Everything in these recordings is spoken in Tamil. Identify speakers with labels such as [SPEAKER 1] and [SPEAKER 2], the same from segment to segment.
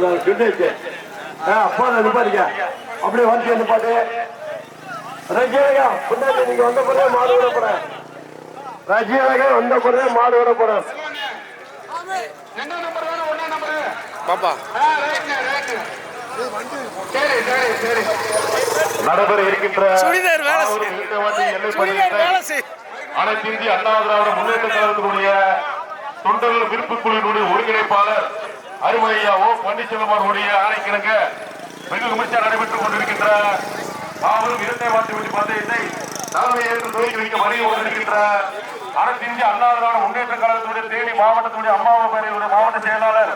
[SPEAKER 1] போடுறாங்க சின்னச்சு அப்பா நிப்பாட்டிக்க. அப்படியே வந்து நிப்பாட்டு. ரஜினகா பின்னாடி நீங்க வந்த பிறகு மாடு விட போறேன். ரஜினகா வந்த பிறகு மாடு விட போறேன்.
[SPEAKER 2] பாப்பா.
[SPEAKER 3] சரி சரி சரி.
[SPEAKER 1] நடைபெற இருக்கின்ற அனைத்து இந்திய அண்ணா திராவிட முன்னேற்ற கழகத்தினுடைய தொண்டர்கள் விருப்பு குழுவினுடைய ஒருங்கிணைப்பாளர் அருமையா ஓ பன்னீர்செல்வம் அவர்களுடைய ஆணைக்கிணங்க வெகு விமர்சனம் நடைபெற்றுக் கொண்டிருக்கின்ற மாபெரும் இரட்டை வாட்டு வெட்டி பந்தயத்தை தலைமை ஏற்று துவக்கி வைக்க வருகை கொண்டிருக்கின்ற அனைத்து இந்திய அண்ணா திராவிட முன்னேற்ற கழகத்துடைய தேனி மாவட்டத்துடைய அம்மாவை பேரையுடைய மாவட்ட செயலாளர்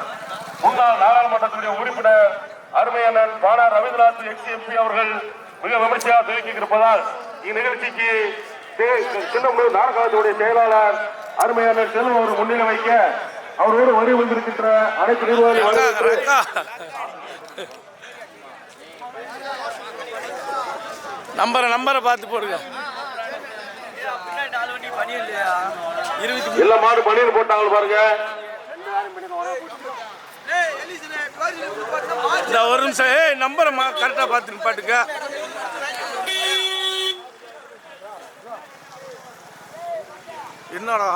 [SPEAKER 1] முன்னாள் நாடாளுமன்றத்துடைய உறுப்பினர் அருமையண்ணன் பானா ரவீந்திரநாத் எக்ஸ் எம்பி அவர்கள் மிக விமர்சையாக துவக்கி இருப்பதால் இந்நிகழ்ச்சிக்கு தே- நாடகத்துடைய செயலாளர் அருமையான செல்வம் அவர் முன்னிலை வைக்க அவரோடு வரி வந்திருக்கின்ற அனைத்து நிர்வாகிகள்
[SPEAKER 2] நம்பரை நம்பரை பார்த்து போடுங்க.
[SPEAKER 1] எல்லா மாடு பணியில் போட்டாங்க பாருங்க.
[SPEAKER 2] இந்த ஒரு நிமிஷம் ஏய் நம்பரை கரெக்டாக பார்த்து பாட்டுக்க என்னடா?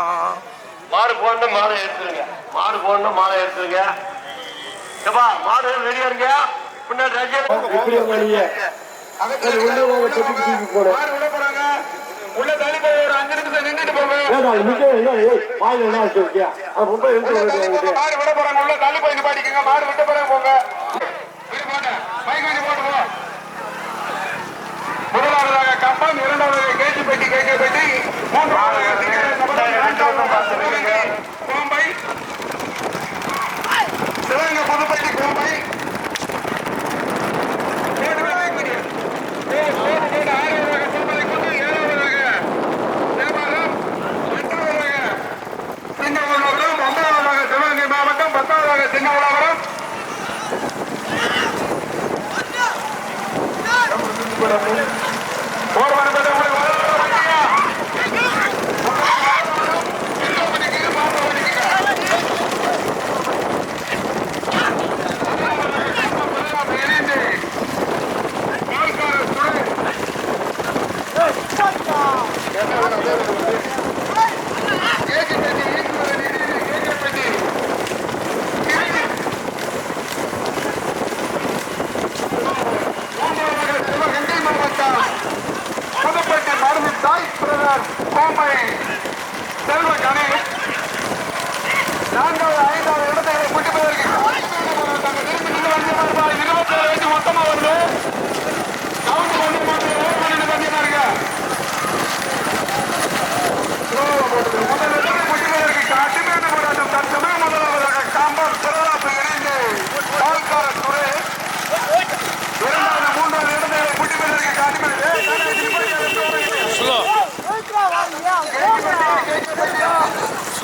[SPEAKER 1] மாடு போடணும் மாலை எடுத்துருங்க. மாடு போடணும் மாலை எடுத்துருங்க. ஏப்பா மாடு ரெடியா இருங்க. பின்னாடி
[SPEAKER 3] போறாங்க. உள்ள தள்ளி போய் ஒரு அஞ்சு நிமிஷம் நின்றுட்டு போங்க. மாடு விட போறாங்க. உள்ள தள்ளி போய் நிப்பாட்டிக்கங்க. மாடு விட்ட பிறகு போங்க. முதலாவதாக கம்பம் இரண்டாவதாக கேட்டு பெட்டி கேட்க பெட்டி. மூன்றாவதாக சிங்கரன் நபர், நான்காவதாக சிவகங்கை, கோம்பை சிவகங்கை புதுப்பட்டி கோம்பை கேட்டு பெட்டி கொடி. ஏ, கோடு, கோடு, ஆறாவதாக திருமலைக்குண்டு, ஏழாவதாக தேவாரம், எட்டாவதாக சிங்கமுள்ளபுரம், ஒன்பதாவதாக சிவகங்கை மாவட்டம் பத்தாவதாக சிங்கமுள்ளபுரம் போர் வரப்பட்ட உங்களை வளர்ந்து வந்தீங்க. எங்க பண்ணிக்கீங்க, மாமா பண்ணிக்கீங்க. முதலாம் இணைந்து பால்கார சுடர். கேஜிபேட்டை, ஈஸ்வரன் இடியில் கேஜிபேட்டை. மூன்றாவதாக சிவகங்கை மாவட்டம் புதுப்பேட்டை மருந்து தாய் பிரதர் கோம்பை செல்வ கணேஷ் நான்காவது ஐந்தாவது இடத்தை குட்டிப்பதற்கு திரும்பி நின்று வந்து பாருப்பா இருபத்தேழு வயசு மொத்தமா வருது கவுண்ட் கொண்டு போட்டு ரோட் பண்ணிட்டு பண்ணி பாருங்க முதல் இடத்தை குட்டிப்பதற்கு கடுமையான போராட்டம் தற்சமய முதலாவதாக காம்பவுண்ட் சிறப்பு இணைந்து பால்கார சுரேஷ் இரண்டாவது மூன்றாவது இடத்தை குட்டிப்பதற்கு கடுமையான
[SPEAKER 2] ஸ்லோ ஸ்லோ பஸ்ஸு
[SPEAKER 3] இங்க ராஜபுரமா மாடு நம்மளுக்கு தெரியல பாரு வேட்டை ஏறி கிடக்கும் பூரா ஒதுக்கொண்டு கடுமையான போராட்டத்தை பிறகு
[SPEAKER 2] லேய்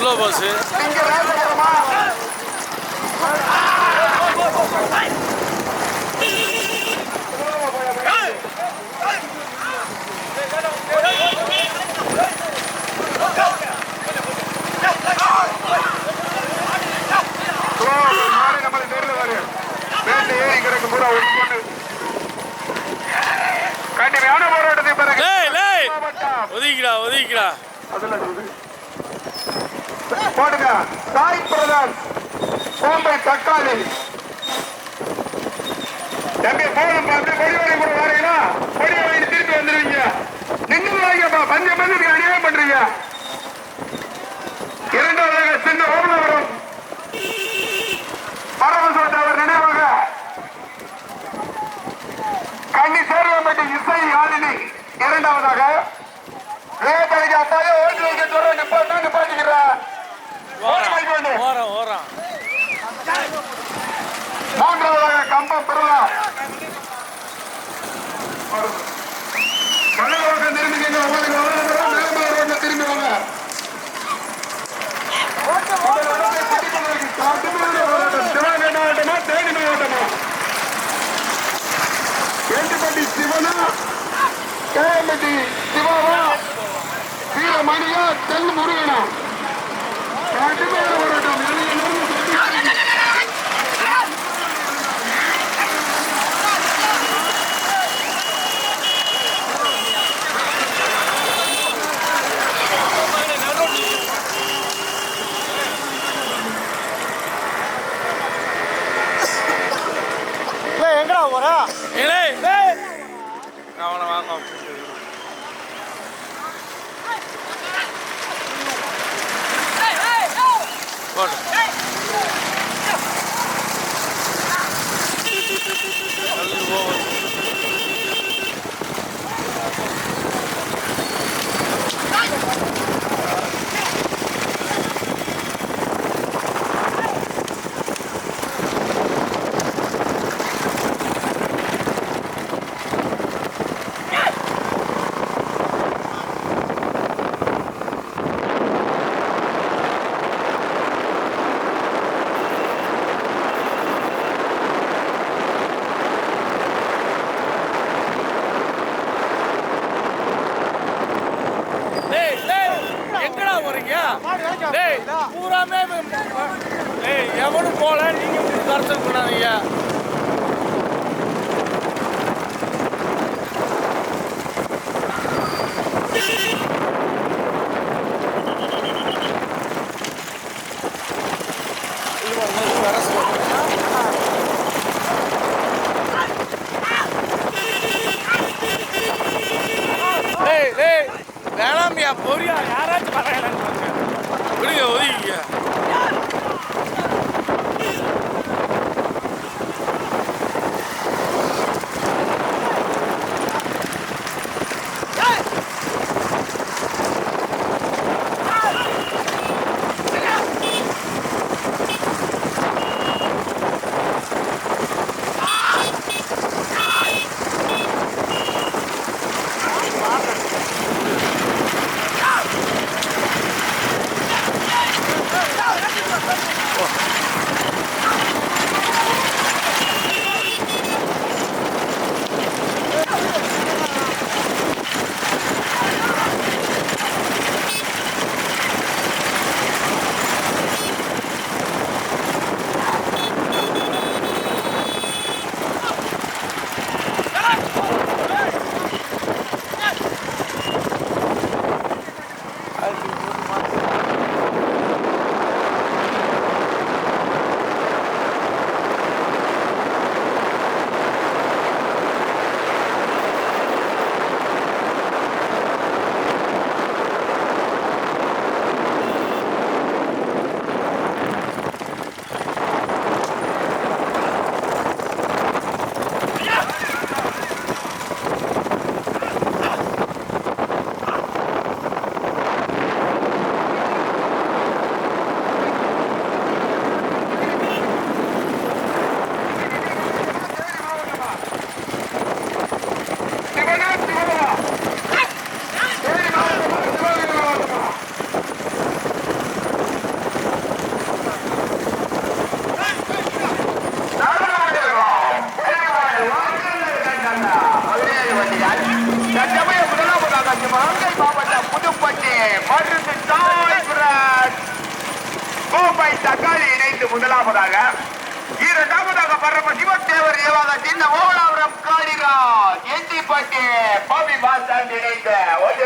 [SPEAKER 2] லேய்
[SPEAKER 3] மாவட்டம்
[SPEAKER 2] ஒதுக்கிடா ஒதுக்கிடா
[SPEAKER 3] அதுல சாய் பிரதான் கோம்பை தக்காளி. தம்பி போதும் பார்த்து கொடி வரை கூட வரீங்களா கொடி வாங்கி திருப்பி வந்துருவீங்க. நின்று வாங்கப்பா பஞ்சம் பஞ்சத்துக்கு அநியாயம் பண்றீங்க. இரண்டாவதாக சின்ன ஓமனவரம் பரமசோட்ட அவர் நினைவாக கண்ணி சேர்வம்பட்டி இசை ஆளினி இரண்டாவதாக வேட்டைக்கு அப்பாவே ஓட்டு வைக்க சொல்ற நிப்பாட்டா நிப்பாட்டிக்கிற ஓட்டு வைக்க வேண்டும்
[SPEAKER 2] ஓரம் ஓரம்
[SPEAKER 3] மூன்றாவதாக கம்பம் பெறலாம் கள்ளரோட்டம் திரும்பிக்கங்க உங்களுக்கு வளர்ந்து மேலமலை ரோட்ல திரும்பி வாங்க முதல் இடத்தை பிடிப்பதற்கு கடுமையான போராட்டம். சிவகங்கை மாவட்டமா தேனி மாவட்டமா எட்டுப்பட்டி சிவனா கேஎம்பட்டி சிவாவா வீரமணியா தென் முருகனா. கடுமையான போராட்டம்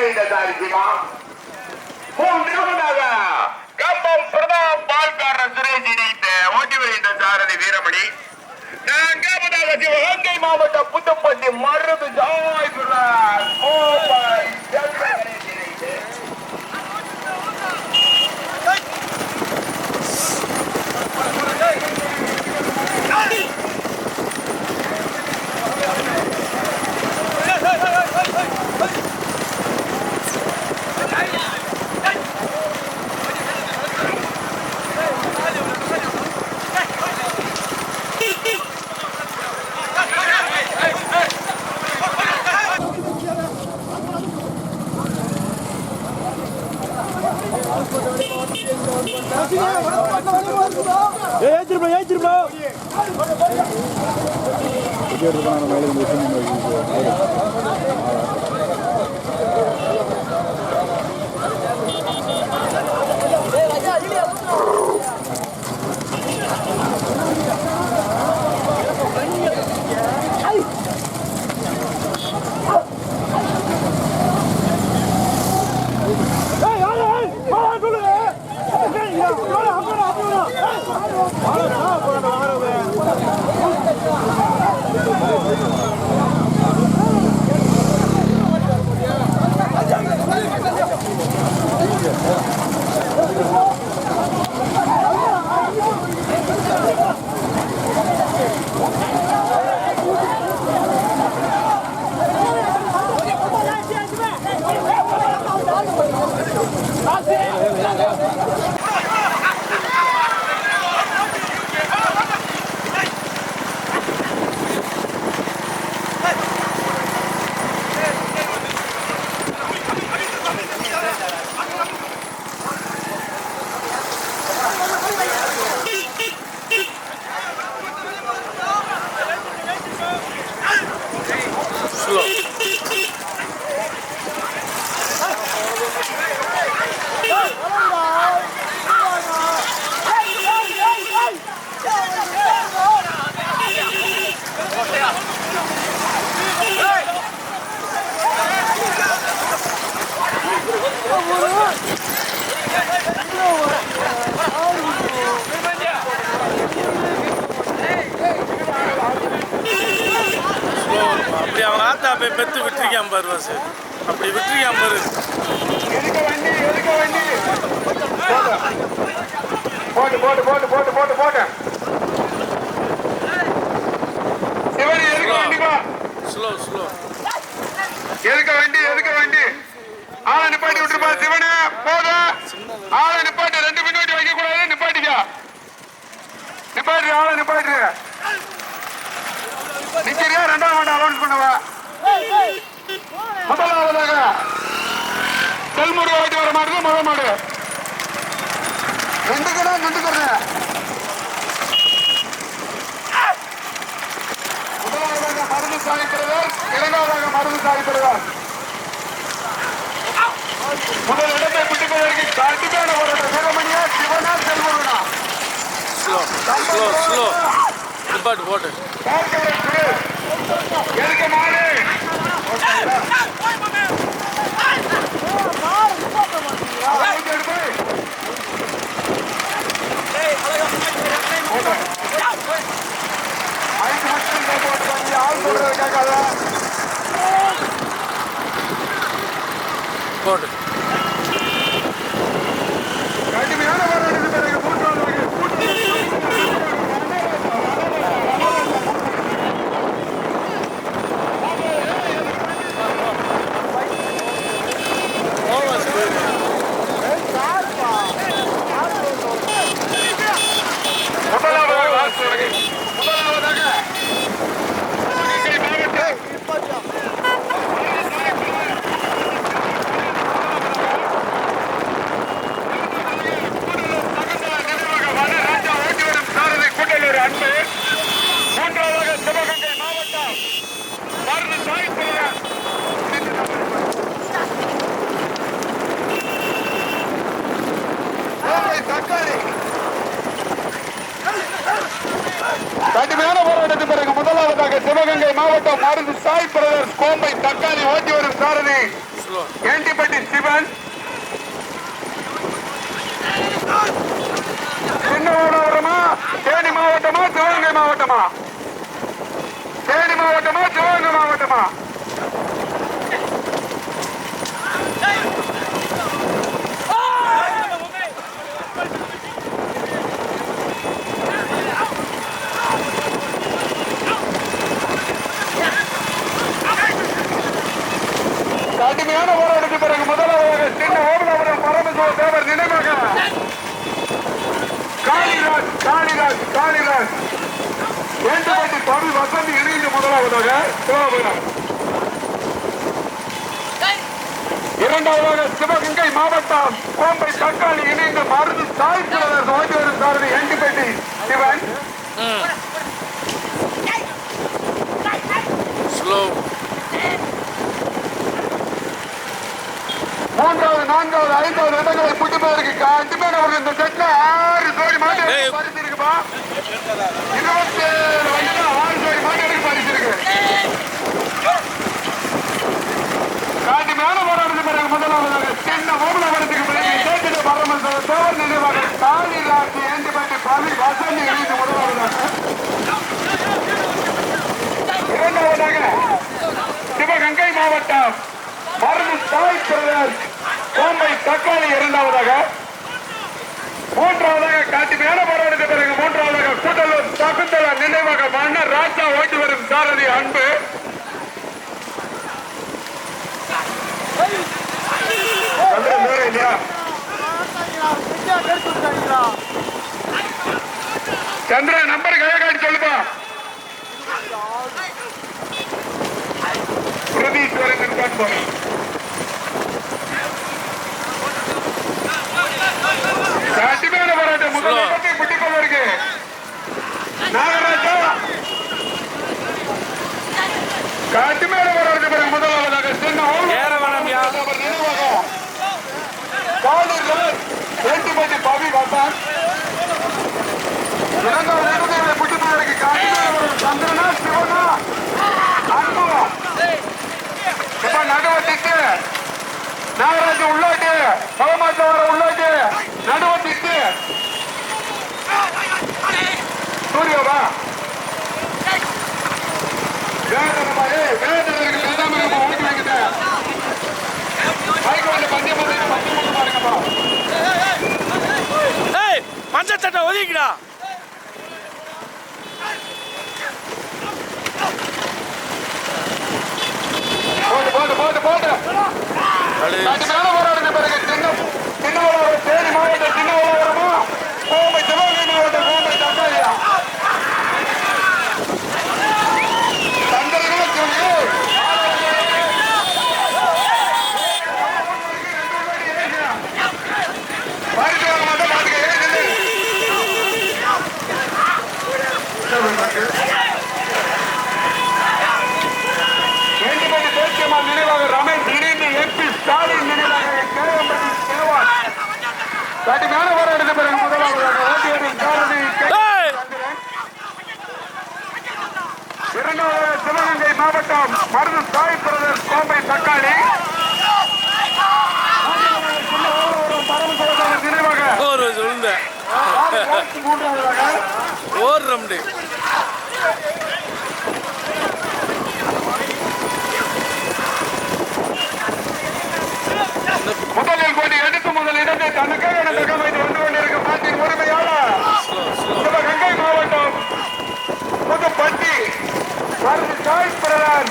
[SPEAKER 4] செய்த தாரிசிமா மூன்றாவதாக கம்பம் பிரதாப் பால்காரர் சுரேஷ் இணைந்த ஓட்டி வருகின்ற சாரதி வீரமணி. நான்காவதாக சிவகங்கை மாவட்டம் புத்தப்பட்டி மருந்து ஜாய்
[SPEAKER 2] தான் போய் பெத்து விட்டுருக்கான் பாரு வாசு அப்படி விட்டுருக்கான் பாரு
[SPEAKER 3] போட்டு போட்டு போட்டு போட்டு போட்டு போட்டு.
[SPEAKER 2] ஸ்லோ ஸ்லோ
[SPEAKER 3] எதுக்க வண்டி எதுக்க வண்டி. ஆளை நிப்பாட்டி விட்டுருப்பா சிவனே. போதும் ஆளை நிப்பாட்டி. ரெண்டு முன்னாடி வைக்க கூடாது நிப்பாட்டிக்க. நிப்பாட்டு ஆளை நிப்பாட்டு நிக்கிறியா? ரெண்டாவது அலௌன்ஸ் பண்ணவா முதலாவதாக தெல்முருகா ஓட்டி வர மாடு முதல் மாடு. ரெண்டு கடை நின்றுக்கிறேன் முதலாவதாக மருந்து சாய்க்கிறவர் இரண்டாவதாக மருந்து சாய்க்கிறவர் முதல் இடத்தை பிடிப்பதற்கு கடுமையான ஒரு வீரமணியா சிவனா செல்வனா
[SPEAKER 2] ஸ்லோ ஸ்லோ ஸ்லோ போட்டு
[SPEAKER 3] எதுக்கு மாடு அழைத்து எடுத்து. ஐந்து மட்டும் தான் போட்டுருக்காங்க. ஆள் சொல்றது கேட்காத.
[SPEAKER 2] போட்டு
[SPEAKER 3] கடுமையான போராட்டத்துக்கு பிறகு மூன்றாவது வகை கூட்டம்
[SPEAKER 2] வாசு போயிரு
[SPEAKER 3] முதலாவதாக லாஸ்ட் வகை. முதலாவதாக சிவகங்கை மாவட்டம் ராஜா ஓட்டி வரும் சாரதி கூட்டலூர் அன்பு மூன்றாவதாக சிவகங்கை மாவட்டம் மருந்து சாய்ப்புற தக்காளி கடுமையான போராட்டத்தின் பிறகு முதலாவதாக சிவகங்கை மாவட்டம் மருந்து சாய் பிரதர்ஸ் கோம்பை தக்காளி ஓட்டி வரும் சாரதி
[SPEAKER 2] ஸ்லோ
[SPEAKER 3] ஏண்டிப்பட்டி சிவன் சின்னவனபுரமா தேனி மாவட்டமா சிவகங்கை மாவட்டமா தேனி மாவட்டமா சிவகங்கை மாவட்டமா கடுமையான போராட்டத்தின் பிறகு முதலாவதாக சின்ன ஓமலாபுரம் பரமசிவ தேவர் நினைவாக காளிராஜ் காளிராஜ் காளிராஜ் வேண்டுபாட்டி தமிழ் வசந்தி இணைந்து முதலாவதாக இரண்டாவதாக சிவகங்கை மாவட்டம் கோம்பை தக்காளி இணைந்து மருந்து சாய் பிரதர்ஸ் வரும் சாரதி எண்டிப்பட்டி சிவன்.
[SPEAKER 2] ஸ்லோ
[SPEAKER 3] மூன்றாவது நான்காவது ஐந்தாவது இடங்களை புட்டுப்பதற்கு கண்டிப்பாக ஒரு இந்த செட்ல ஆறு ஜோடி மாட்டு. பரிசு இருக்குப்பா இருபத்தி ஏழு வயசுல ஆறு ஜோடி மாட்டு பரிசு இருக்கு கடுமையான போராட்டத்துக்கு பிறகு முதலாவதாக. சின்ன ஓமலவரத்துக்கு பிறகு சேத்திட பரமச தேவர் நினைவாக காளி ராசி ஏந்திப்பட்டி பவி வசந்தி இணைந்து முதலாவதாக. இரண்டாவதாக சிவகங்கை மாவட்டம் மருந்து தாய் பிரதர் கோம்பை தக்காளி இரண்டாவதாக. மூன்றாவதாக காட்டுமையான போராட்டத்தை பிறகு மூன்றாவதாக கூட்டலூர் சகுந்தலா நினைவாக மன்னர் ராஜா ஓட்டி வரும் சாரதி அன்பு. சந்திர தூரம் இல்லையா? சந்திரன் நம்பர் கையகாட்டி சொல்லுப்பா. பிரதீஸ்வரன் காண்போம் கடுமையான போராட்டம் முதல்
[SPEAKER 2] Slow.
[SPEAKER 3] இடத்தை பிடிக்க இருக்கு நாகராஜா கடுமையான போராட்டத்தை பிறகு முதலாவதாக சின்ன
[SPEAKER 2] ஏற வேணாம்யா.
[SPEAKER 3] அவர் நினைவாக. காலில் வேண்டுமதி பவி வந்தான் இரண்டாவது இடத்தை பிடிப்பதற்கு கடுமையான போராட்டம் சந்திரனா சிவனா அன்புவா இப்ப நாகராஜ உள்ளாட்டு பகமாத்த வர உள்ளாட்டு சூரியவா?
[SPEAKER 2] மஞ்சள் சட்டை ஒதுக்கிடா
[SPEAKER 3] போட்டு போட்டு போட்டு போராடுங்க பிறகு சின்ன சின்ன ஒரு தேனி மாவட்டம் சின்ன கோவை சிவகங்கை மாவட்டம் மூன்றாவதாக முதலில் கொண்டு எடுத்து முதல் இடத்தை தனக்காக நடந்த வைத்து வந்து கொண்டிருக்கும் நாட்டின் உரிமையாளர்.
[SPEAKER 2] ஸ்லோ
[SPEAKER 3] சிவகங்கை மாவட்டம் புதுப்பட்டி மருது சாய் பிரதான்.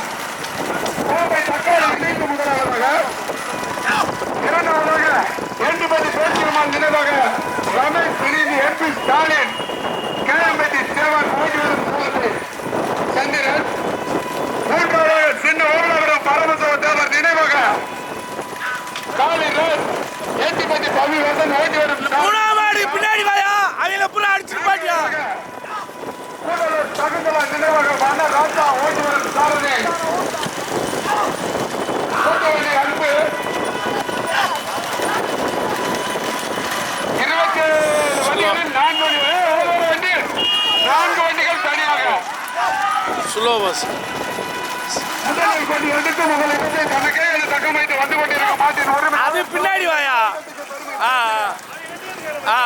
[SPEAKER 3] கோவை தக்காளி இணைந்து முதலாவதாக இரண்டாவதாக எண்டுபதி பேச்சியம்மாள் நினைவாக ரமேஷ் பிரிவு எம்பி ஸ்டாலின் கேஎம்பட்டி சேவன் சந்திரன் மூன்றாவதாக சின்ன ஊர்லவரம் பரமசிவ தேவர் நினைவாக. காலிராஜ் எட்டுப்பட்டி பவி வசன் ஓட்டி வரும்
[SPEAKER 2] மூணாவது பின்னாடி வாயா? அவங்கள புறா அடிச்சு பாட்டியா
[SPEAKER 3] கூடலூர் சகுந்தலா நினைவாக வன ராஜா ஓட்டி வரும் கூட்டவண்டி அன்பு இருபத்தி ஏழு வண்டிகளில் நான்கு வண்டிகள் தனியாக.
[SPEAKER 2] ஸ்லோ பஸ் அது பின்னாடி வாயா? ஆ ஆ.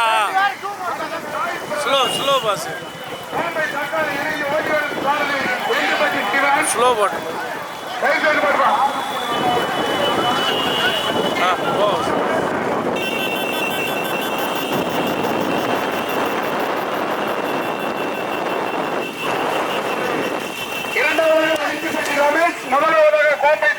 [SPEAKER 2] ஸ்லோ ஸ்லோ பஸ் ஸ்லோ போட்டு ஆ ஓ
[SPEAKER 3] ரமேஷ் ஊழலாக பரம்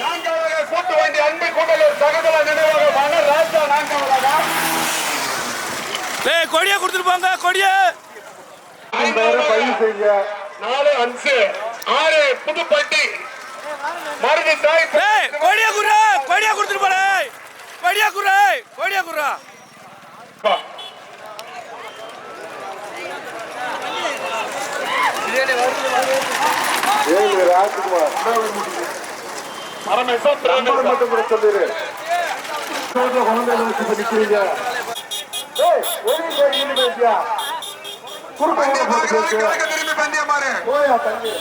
[SPEAKER 3] நான்காவதாக கூட்டு வண்டி அன்பு கூட்டலூர் சகதல நினைவாக மன ராஜா நான்காவதாக
[SPEAKER 2] ஏய் கொடியை போங்க கொடியை.
[SPEAKER 3] நாலு அஞ்சு ஆறு புதுப்பட்டி மருது தாய்
[SPEAKER 2] ஏய் கொடியை குடுறா கொடியை கொடுத்துட்டு போறே கொடியா குடுறா கொடியா குடுறா.
[SPEAKER 5] ஏழு ராஜ்குமார். மட்டும் கூட சொல்லிடு. குழந்தையில வச்சு பேசியா குறுக்க போட்டு போயா தண்ணி